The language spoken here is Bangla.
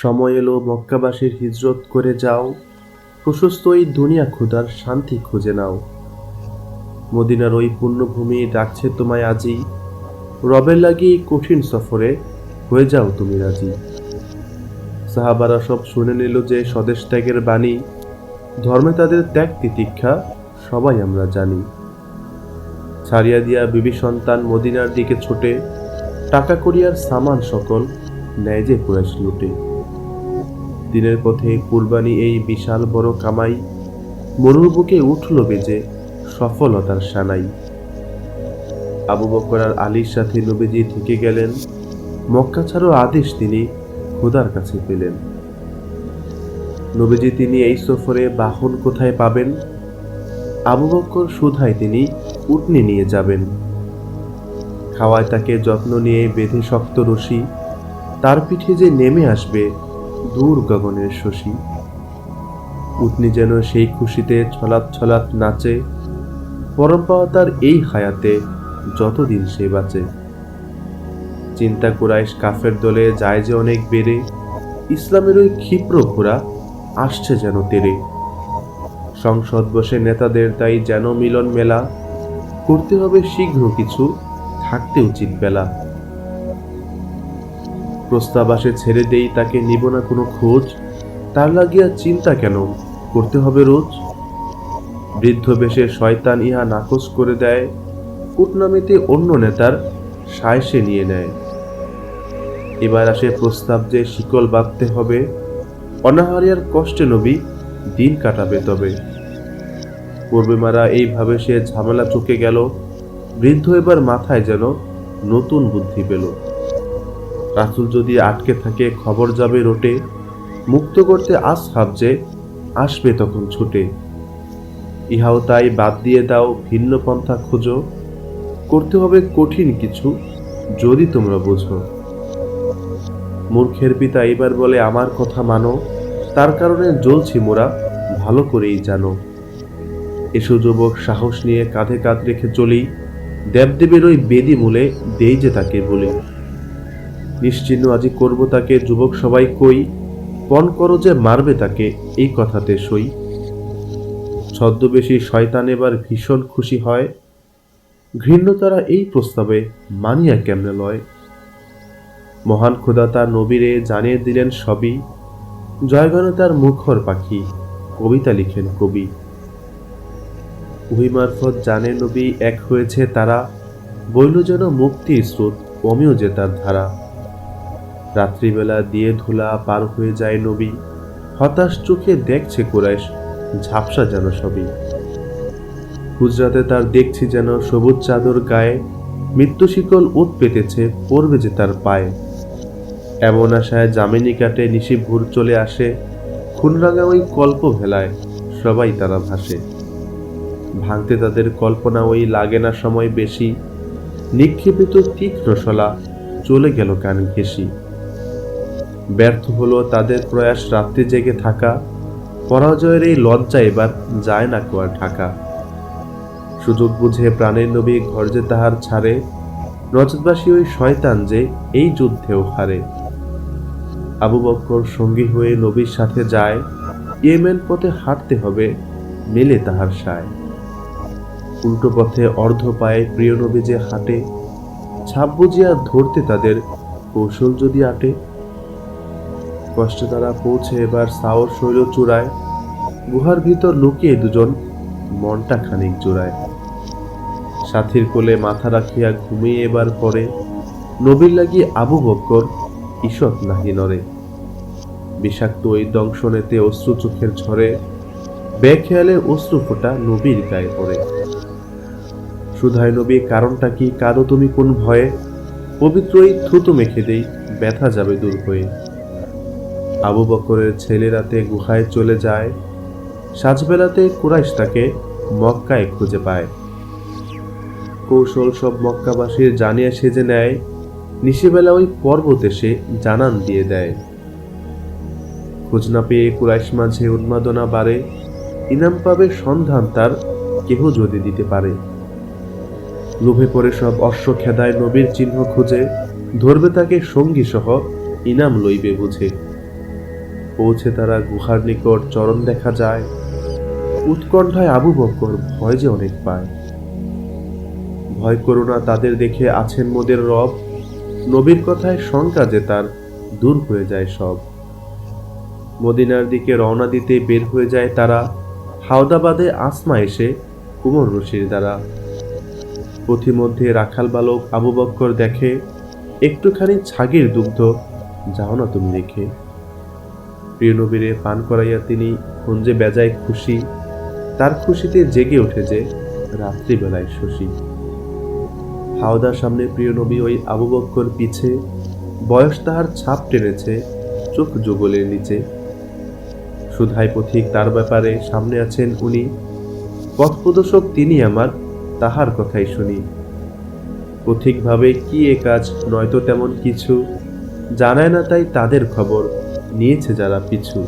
সময় এলো মক্কাবাসীর হিজরত করে যাও। প্রশস্ত এই দুনিয়া ক্ষুধার শান্তি খুঁজে নাও। মদিনার ওই পুণ্যভূমি ডাকছে তোমায় আজি। রবের লাগি কঠিন সফরে হয়ে যাও তুমি রাজি। সাহাবারা সব শুনে নিল যে স্বদেশ ত্যাগের বাণী, ধর্মে তাদের ত্যাগ তিতিক্ষা সবাই আমরা জানি। ছাড়িয়া দিয়া বিবি সন্তান মদিনার দিকে ছোটে, টাকা করিয়ার সামান সকল নেয় যে কুরাইশ লুটে। দিনের পথে কুরবানি এই বিশাল বড় কামাই। মরুর বুকে উঠল বেজে সফলতার সানাই। আবু বকর আর আলীর সাথে নবীজি থেকে গেলেন। মক্কা ছাড়ো আদেশ তিনি খোদার কাছে পেলেন। নবীজি তিনি এই সফরে বাহন কোথায় পাবেন? আবু বক্কর সুধায় তিনি উটনি নিয়ে যাবেন। খাওয়ায় তাকে যত্ন নিয়ে বেঁধে শক্ত রশি। তার পিঠে যে নেমে আসবে দূর গগনের শশী। উটনি যেন সেই খুশিতে ছলাৎ ছলাৎ নাচে। পরম পাওয়া তার এই হায়াতে যতদিন সে বাঁচে। চিন্তা কুরাইশ কাফের দলে যায় যে অনেক বেড়ে। ইসলামের ওই ক্ষিপ্র ঘোড়া আসছে যেন তেরে। সংসদ বসে নেতাদের তাই যেন মিলন মেলা। করতে হবে শীঘ্র কিছু, থাকতে উচিত বেলা। প্রস্তাব আসে ছেড়ে দেই তাকে নিব না কোনো খোঁজ। তার লাগিয়া চিন্তা কেন? করতে হবে রোজ। বৃদ্ধ বেশে শয়তান ইহা নাকচ করে দেয়। কূটনামিতে অন্য নেতার সায়সে নিয়ে নেয়। এবার আসে প্রস্তাব যে শিকল বাঁধতে হবে। অনাহারিয়ার কষ্টে নবী দিন কাটাবে তবে। পূর্বে মারা এইভাবে সে ঝামেলা চুকে গেল। বৃদ্ধ এবার মাথায় যেন নতুন বুদ্ধি পেল। রাসুল যদি আটকে থাকে, খবর যাবে রোটে। মুক্ত করতে আস ভাবছে আসবে তখন ছুটে। ইহাও তাই বাদ দিয়ে দাও, ভিন্ন পন্থা খোঁজো। করতে হবে কঠিন কিছু, যদি তোমরা বোঝো। মূর্খের পিতা এবার বলে, আমার কথা মানো, তার কারণে জ্বলছি মোরা, ভালো করেই জানো। এসো যুবক, সাহস নিয়ে কাঁধে কাঁধ রেখে চলি। দেবদেবের ওই বেদি মূলে দেই যে তাকে বলি। নিশ্চিহ্ন আজি করব তাকে, যুবক সবাই কই? পণ করো যে মারবে তাকে, এই কথাতে সই। ছদ্মবেশী শয়তান এবার ভীষণ খুশি হয়। ঘৃণ্য তারা এই প্রস্তাবে মানিয়া কেমনে লয়? মহান খোদা তার নবীরে জানিয়ে দিলেন সবই। জয়গানে তার মুখর পাখি, কবিতা লিখেন কবি। মারফত জানে নবী, এক হয়েছে তারা। বইল যেন মুক্তির স্রোত, কমেও যে তার ধারা। রাত্রিবেলা দিয়ে ধুলা পার হয়ে যায় নবী। হতাশ চোখে দেখছে কোরাইশ, ঝাপসা যেন সবই। গুজরাতে তার দেখছি যেন সবুজ চাদর গায়ে মৃত্যু শিকল উত পেতেছে, পড়বে যে তার পায়ে। এমন আশায় জামিনী কাটে নিশি ভোর চলে আসে, খুনরাঙা ওই কল্প ভেলায় সবাই তারা ভাসে। ভাঙতে তাদের কল্পনা ওই লাগে না সময় বেশি, নিক্ষেপিত তীক্ষ্ণ শলা চলে গেল কান ঘেঁষি ব্যর্থ হলো তাদের প্রয়াস রাত্রি জেগে থাকা। পরাজয়ের এই লজ্জা এবার যায় না কোয়ার ঢাকা। সুযোগ বুঝে প্রাণের নবী ঘর যে তাহার ছাড়ে রজতবাসী ওই শয়তান যে এই যুদ্ধেও হারে। আবু বক্কর সঙ্গী হয়ে নবীর সাথে যায়, ইয়েমেন পথে হাঁটতে হবে মেলে তাহার সায়। উল্টো পথে অর্ধ পায়ে প্রিয় নবী যে হাঁটে, ছাপ বুঝিয়া ধরতে তাদের কৌশল যদি আটে কষ্টে তারা পৌঁছে এবার সাওর শৈল চূড়ায়। গুহার ভিতর লুকিয়ে দুজন, মনটা খানিক জোড়ায়। সাথীর কোলে মাথা রাখিয়া ঘুমিয়ে এবার পরে নবীর লাগি আবু বক্কর, ঈষৎ নাহি নরে বিষাক্ত ওই দংশনেতে অশ্রু চোখের ঝরে, বেখেয়ালে অশ্রু ফোটা নবীর গায়ে পড়ে। সুধায় নবী, কারণটা কি? কারও তুমি কোন ভয়ে? পবিত্র এই থুতু মেখে দেই, ব্যথা যাবে দূর হয়ে। আবু বকরের ছেলেরাতে গুহায় চলে যায়। সাজবেলাতে কুরাইশ তাকে মক্কায় খুঁজে পায়। কৌশল সব মক্কাবাসীর জানিয়ে সেজে নেয়। নিশিবেলা ওই পর্বত এসে জানান দিয়ে দেয়। খোঁজ না পেয়ে কুরাইশ মাঝে উন্মাদনা বাড়ে। ইনাম পাবে সন্ধান তার কেহ যদি দিতে পারে। লোভে পড়ে সব অশ্ব খেদায় নবীর চিহ্ন খুঁজে। ধরবে তাকে সঙ্গী সহ ইনাম লইবে বুঝে। পৌঁছে তারা গুহার নিকট চরণ দেখা যায়। উৎকণ্ঠায় আবু বক্কর ভয় যে অনেক পায়। ভয় করো না, তাদের দেখে আছেন মোদের রব। নবীর কথায় শঙ্কা যে তার দূর হয়ে যায় সব। মদিনার দিকে রওনা দিতে বের হয়ে যায় তারা। হাওদাবাদে আসমা এসে কুমর রশির দ্বারা। পথিমধ্যে রাখাল বালক আবু বক্কর দেখে, একটুখানি ছাগির দুগ্ধ যাও না তুমি রেখে প্রিয় নবীরে পান করাইয়া তিনি কুঞ্জে বেজায় খুশি। তার খুশিতে জেগে ওঠে যে রাত্রিবেলায় শশী। হাওদার সামনে প্রিয় নবী ওই আবু বক্কর পিছে, বয়স তাহার ছাপ টেনেছে চোখ যুগলের নিচে। সুধাই পথিক তার ব্যাপারে সামনে আছেন উনি। পথ প্রদর্শক তিনি আমার, তাহার কথাই শুনি। পথিক ভাবে কি এ কাজ, নয়তো তেমন কিছু। জানায় না তাই তাদের খবর। নিয়েছে যারা পিছু।